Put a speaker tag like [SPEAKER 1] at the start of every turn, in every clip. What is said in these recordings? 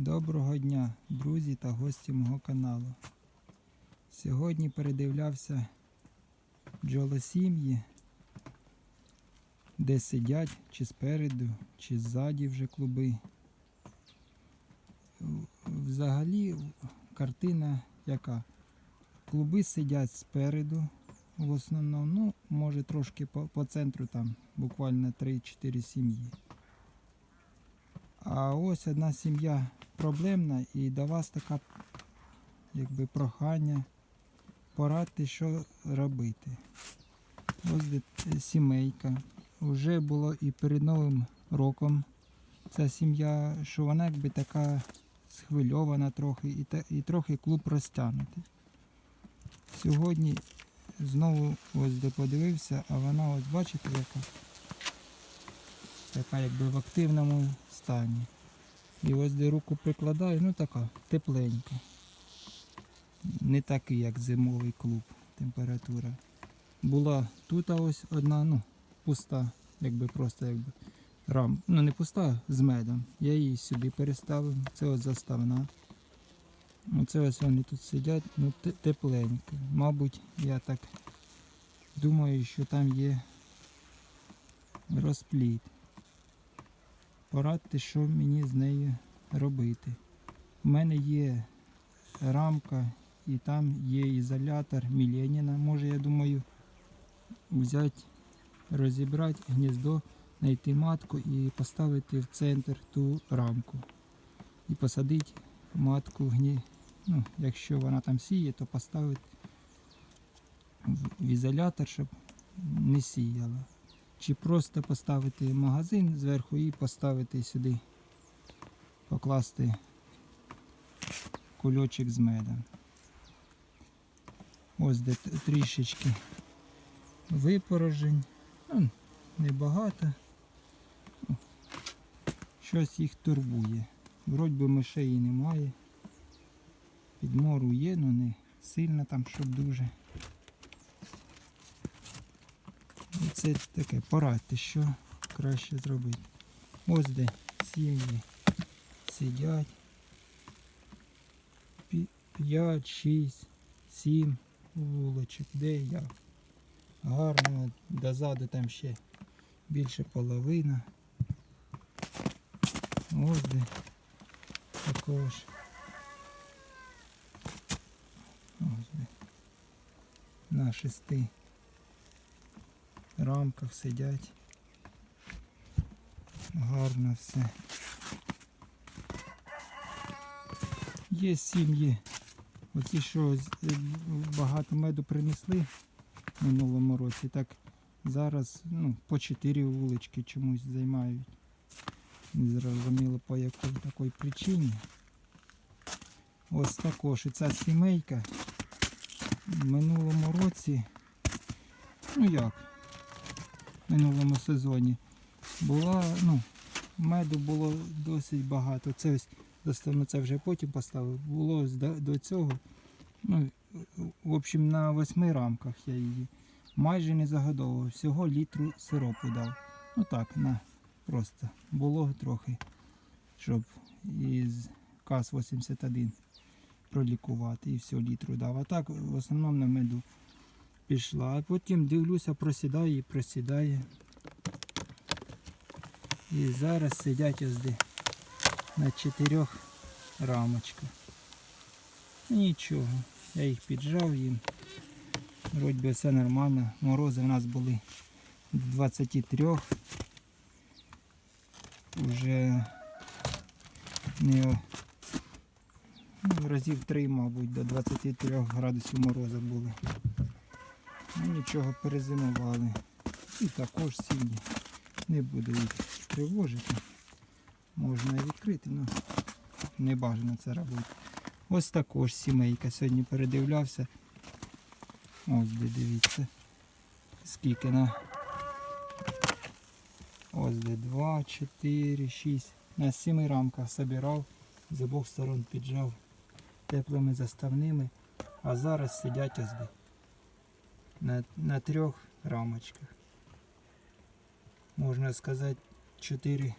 [SPEAKER 1] Доброго дня, друзі та гості мого каналу. Сьогодні передивлявся бджолосім'ї, де сидять чи спереду, чи ззаді вже клуби. Взагалі картина яка? Клуби сидять спереду, в основному, ну, може трошки по, по центру там, буквально 3-4 сім'ї. А ось одна сім'я проблемна і до вас така якби прохання порадьте, що робити. Ось де сімейка. Вже було і перед Новим роком ця сім'я, що вона якби така схвильована трохи і, та, і трохи клуб розтягнутий. Сьогодні знову ось де подивився, а вона ось бачите яка? Така якби в активному стані. І ось де руку прикладаю, ну така тепленька. Не такий, як зимовий клуб, температура. Була тут ось одна, ну, пуста, якби просто якби рам. Ну не пуста з медом. Я її сюди переставив. Це ось заставна. Оце ось вони тут сидять, ну тепленько. Мабуть, я так думаю, що там є розпліт. Порадьте, що мені з нею робити. У мене є рамка і там є ізолятор Міленіна. Може, я думаю, взяти, розібрати гніздо, знайти матку і поставити в центр ту рамку. І посадити матку гні... ну, якщо вона там сіє, то поставити в ізолятор, щоб не сіяла. Чи просто поставити магазин зверху і поставити сюди, покласти кульочок з медом. Ось де трішечки випорожень. Ну, небагато. Ну, Щось їх турбує. Вроді би мишей і немає. Підмору є, але не сильно там, щоб дуже. І це таке, порадьте, що краще зробити. Ось де сім'ї сидять. 5, 6, 7 вулочок. Де як? Гарно, дозаду там ще більше половина. Ось де також. Ось де. На шести рамках сидять. Гарно все. Є сім'ї. Оці, що е, багато меду принесли в минулому році, так зараз ну, по 4 вулички чомусь займають. Не зрозуміло по якій такій причині. Ось також і ця сімейка в минулому році, ну як, минулому сезоні була, ну, меду було досить багато. Це ось доставно це вже потім поставив. Було до цього. Ну, в общем, на восьми рамках я її майже не загодовував. Всього літру сиропу дав. Ну так, на просто було трохи, щоб із КАС-81 пролікувати і все літру дав. А так в основному на меду пішла. А потім дивлюся, просідає і просідає. І зараз сидять ось де на чотирьох рамочках. Нічого, я їх піджав їм. Вроді би все нормально. Морози в нас були до 23. Уже не ну, разів 3, мабуть, до 23 градусів мороза були. Ну, нічого, перезимували. І також сім'ї. Не буду їх тривожити. Можна відкрити, але не бажано це робити. Ось також сімейка. Сьогодні передивлявся. Ось де дивіться. Скільки на. Ось де 2, 4, 6. На сіми рамках собирав, з обох сторон піджав теплими заставними. А зараз сидять ось де. На, на трьох рамочках. Можна сказати, 4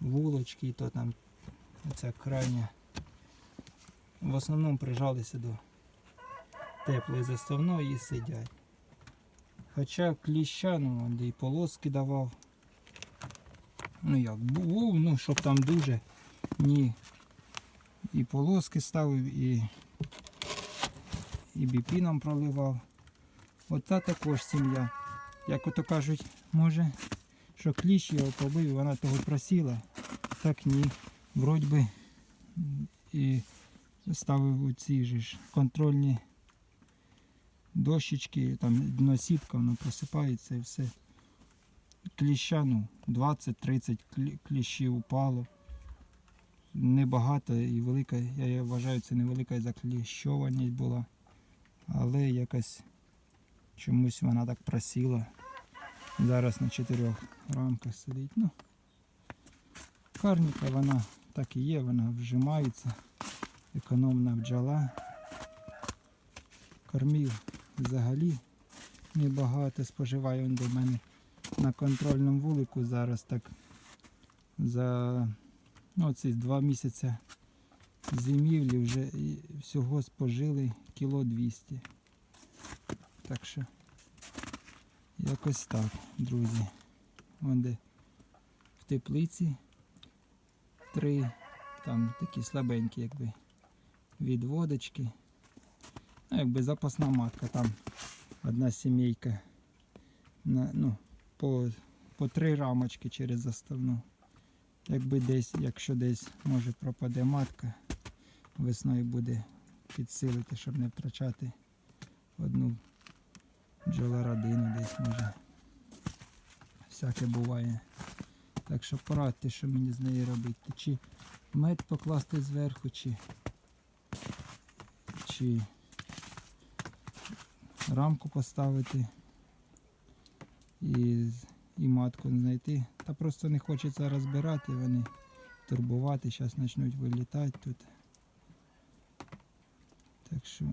[SPEAKER 1] вулочки, то там Оця крайня. В основному прижалися до теплої заставної і сидять. Хоча кліща, ну, де і полоски давав. Ну як, був, ну, щоб там дуже ні. І полоски ставив, і, і біпіном проливав. Ота також сім'я. Як ото кажуть, може, що кліщ його побив, вона того просіла. Так ні. Вроді би і ставив у ці ж контрольні дощечки, там дносітка, воно просипається і все. Кліща, ну, 20-30 кліщів упало. Небагато і велика, я вважаю, це невелика закліщованість була. Але якось чомусь вона так просіла. Зараз на чотирьох рамках сидить. Ну, карніка вона так і є, вона вжимається. Економна бджола. Кормів взагалі небагато споживає він до мене на контрольному вулику зараз так за ну, ці два місяці зимівлі вже всього спожили кіло 200. Так що якось так, друзі. Вон де в теплиці три, там такі слабенькі, якби від водочки. Ну, якби запасна матка, там одна сімейка. На, ну, по, по три рамочки через заставну. Якби десь, якщо десь може пропаде матка, весною буде підсилити, щоб не втрачати одну бджолородину десь може. Всяке буває. Так що порадьте, що мені з нею робити. Чи мед покласти зверху, чи, чи рамку поставити і, і матку знайти. Та просто не хочеться розбирати, вони турбувати, зараз почнуть вилітати тут. Що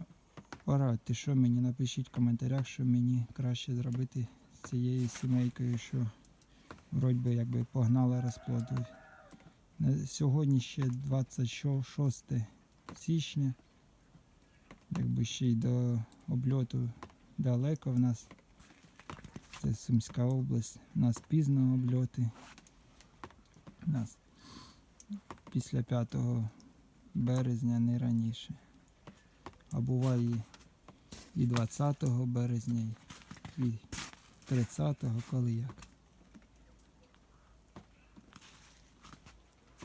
[SPEAKER 1] порадьте, що мені, напишіть в коментарях, що мені краще зробити з цією сімейкою, що вроді би якби погнала розплоду. Сьогодні ще 26 січня. Якби ще й до обльоту далеко в нас. Це Сумська область. У нас пізно обльоти. У нас після 5 березня не раніше. А буває і- і 20 березня, і 30, коли як.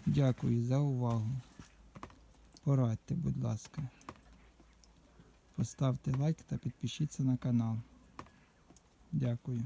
[SPEAKER 1] Дякую за увагу. Порадьте, будь ласка. Поставте лайк та підпишіться на канал. Дякую.